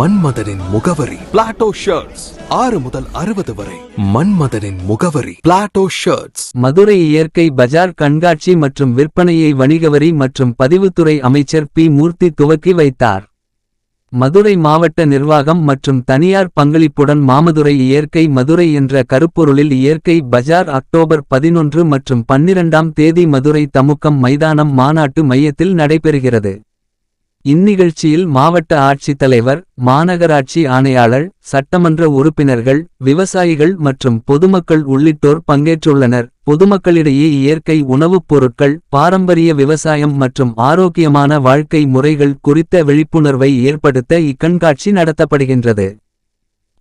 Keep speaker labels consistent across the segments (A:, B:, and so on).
A: மன்மதனின் முகவரி. Plato shirts ஆறு முதல் அறுபது வரை. மன்மதனின் முகவரி. பிளாட்டோ ஷர்ட்ஸ்
B: மதுரை இயற்கை பஜார் கண்காட்சி மற்றும் விற்பனையை வணிகவரி மற்றும் பதிவுத்துறை அமைச்சர் பி. மூர்த்தி துவக்கி வைத்தார். மதுரை மாவட்ட நிர்வாகம் மற்றும் தனியார் பங்களிப்புடன் மாமதுரை இயற்கை மதுரை என்ற கருப்பொருளில் இயற்கை பஜார் அக்டோபர் பதினொன்று மற்றும் பன்னிரண்டாம் தேதி மதுரை தமுக்கம் மைதானம் மாநாட்டு மையத்தில் நடைபெறுகிறது. இந்நிகழ்ச்சியில் மாவட்ட ஆட்சித்தலைவர் மாநகராட்சி ஆணையாளர் சட்டமன்ற உறுப்பினர்கள் விவசாயிகள் மற்றும் பொதுமக்கள் உள்ளிட்டோர் பங்கேற்றுள்ளனர். பொதுமக்களிடையே இயற்கை உணவுப் பொருட்கள் பாரம்பரிய விவசாயம் மற்றும் ஆரோக்கியமான வாழ்க்கை முறைகள் குறித்த விழிப்புணர்வை ஏற்படுத்த இக்கண்காட்சி நடத்தப்படுகின்றது.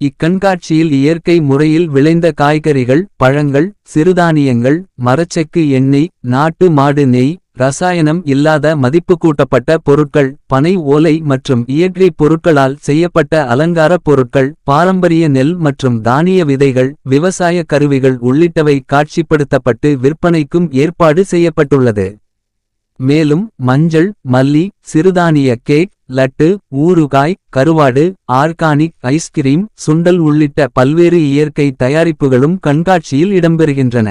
B: இக்கண்காட்சியில் இயற்கை முறையில் விளைந்த காய்கறிகள் பழங்கள் சிறுதானியங்கள் மரச்செக்கு எண்ணெய் நாட்டு மாடு நெய் ரசாயனம் இல்லாத மதிப்பு கூட்டப்பட்ட பொருட்கள் பனை ஓலை மற்றும் இயற்கை பொருட்களால் செய்யப்பட்ட அலங்கார பொருட்கள் பாரம்பரிய நெல் மற்றும் தானிய விதைகள் விவசாய கருவிகள் உள்ளிட்டவை காட்சிப்படுத்தப்பட்டு விற்பனைக்கும் ஏற்பாடு செய்யப்பட்டுள்ளது. மேலும் மஞ்சள் மல்லி சிறுதானிய கேக் லட்டு ஊறுகாய் கருவாடு ஆர்கானிக் ஐஸ்கிரீம் சுண்டல் உள்ளிட்ட பல்வேறு இயற்கை தயாரிப்புகளும் கண்காட்சியில் இடம்பெறுகின்றன.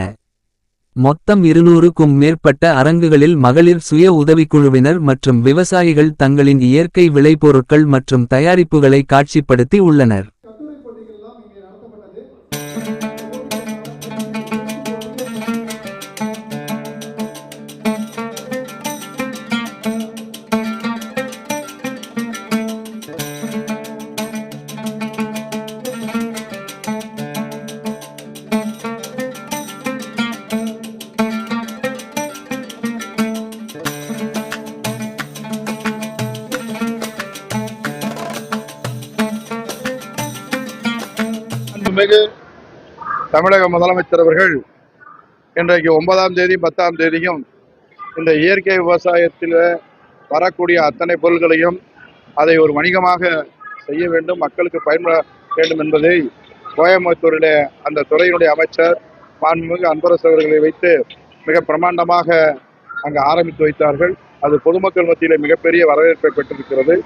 B: மொத்தம் இருநூறுக்கும் மேற்பட்ட அரங்குகளில் மகளிர் சுய உதவிக்குழுவினர் மற்றும் விவசாயிகள் தங்களின் இயற்கை விளைபொருட்கள் மற்றும் தயாரிப்புகளை காட்சிப்படுத்தி உள்ளனர்.
C: அன்புமிகு தமிழக முதலமைச்சர் அவர்கள் இன்றைக்கு ஒன்பதாம் தேதி பத்தாம் தேதியும் இந்த இயற்கை விவசாயத்தில் வரக்கூடிய அத்தனை பொருள்களையும் அதை ஒரு வணிகமாக செய்ய வேண்டும் மக்களுக்கு பயன்பட வேண்டும் என்பதை கோயம்புத்தூரிலே அந்த துறையினுடைய அமைச்சர் மாண்புமிகு அன்பரசு அவர்களை வைத்து மிக பிரமாண்டமாக அங்கு ஆரம்பித்து வைத்தார்கள். அது பொதுமக்கள் மத்தியிலே மிகப்பெரிய வரவேற்பை பெற்றிருக்கிறது.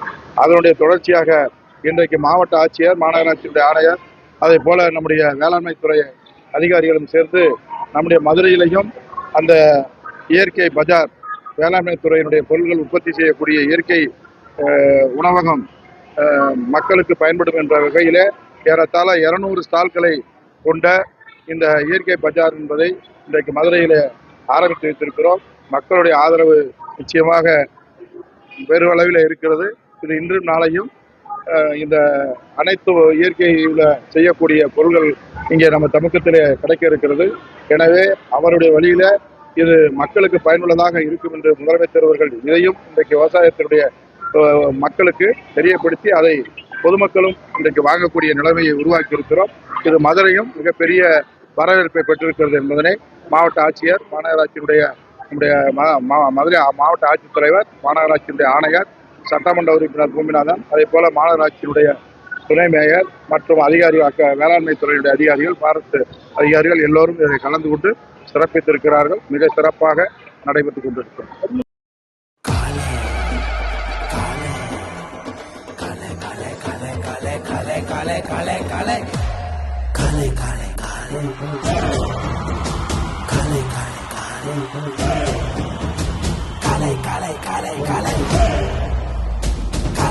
C: அதனுடைய தொடர்ச்சியாக இன்றைக்கு மாவட்ட ஆட்சியர் மாநகராட்சியுடைய ஆணையர் அதே போல் நம்முடைய வேளாண்மை துறை அதிகாரிகளும் சேர்ந்து நம்முடைய மதுரையிலையும் அந்த இயற்கை பஜார் வேளாண்மை துறையினுடைய பொருட்கள் உற்பத்தி செய்யக்கூடிய இயற்கை உணவகம் மக்களுக்கு பயன்படும் என்ற வகையிலே ஏறத்தாழ இருநூறு ஸ்டால்களை கொண்ட இந்த இயற்கை பஜார் என்பதை இன்றைக்கு மதுரையில் ஆரம்பித்து வைத்திருக்கிறோம். மக்களுடைய ஆதரவு நிச்சயமாக பெருவளவில் இருக்கிறது. இது இன்றும் நாளையும் இந்த அனைத்து இயற்கையில் செய்யக்கூடிய பொருள்கள் இங்கே நம்ம தமிழகத்திலே கிடைக்க இருக்கிறது எனவே அவருடைய வழியில இது மக்களுக்கு பயனுள்ளதாக இருக்கும் என்று முதலமைச்சர் அவர்கள் இதையும் இன்றைக்கு விவசாயத்தினுடைய மக்களுக்கு தெரியப்படுத்தி அதை பொதுமக்களும் இன்றைக்கு வாங்கக்கூடிய நிலைமையை உருவாக்கி இருக்கிறோம் இது மதுரையும் மிகப்பெரிய வரவேற்பை பெற்றிருக்கிறது என்பதனை மாவட்ட ஆட்சியர் மாநகராட்சியினுடைய நம்முடைய மதுரை மாவட்ட ஆட்சித்தலைவர் மாநகராட்சியினுடைய ஆணையர் சட்டமன்ற உறுப்பினர் பூமிநாதன் அதே போல மாநகராட்சியினுடைய துணை மேயர் மற்றும் அதிகாரிகள் அக்க- வேளாண்மை துறையுடைய அதிகாரிகள் பாரத் அதிகாரிகள் எல்லோரும் இதை கலந்து கொண்டு சிறப்பித்திருக்கிறார்கள் மிக சிறப்பாக நடைபெற்றுக் கொண்டிருக்கிறது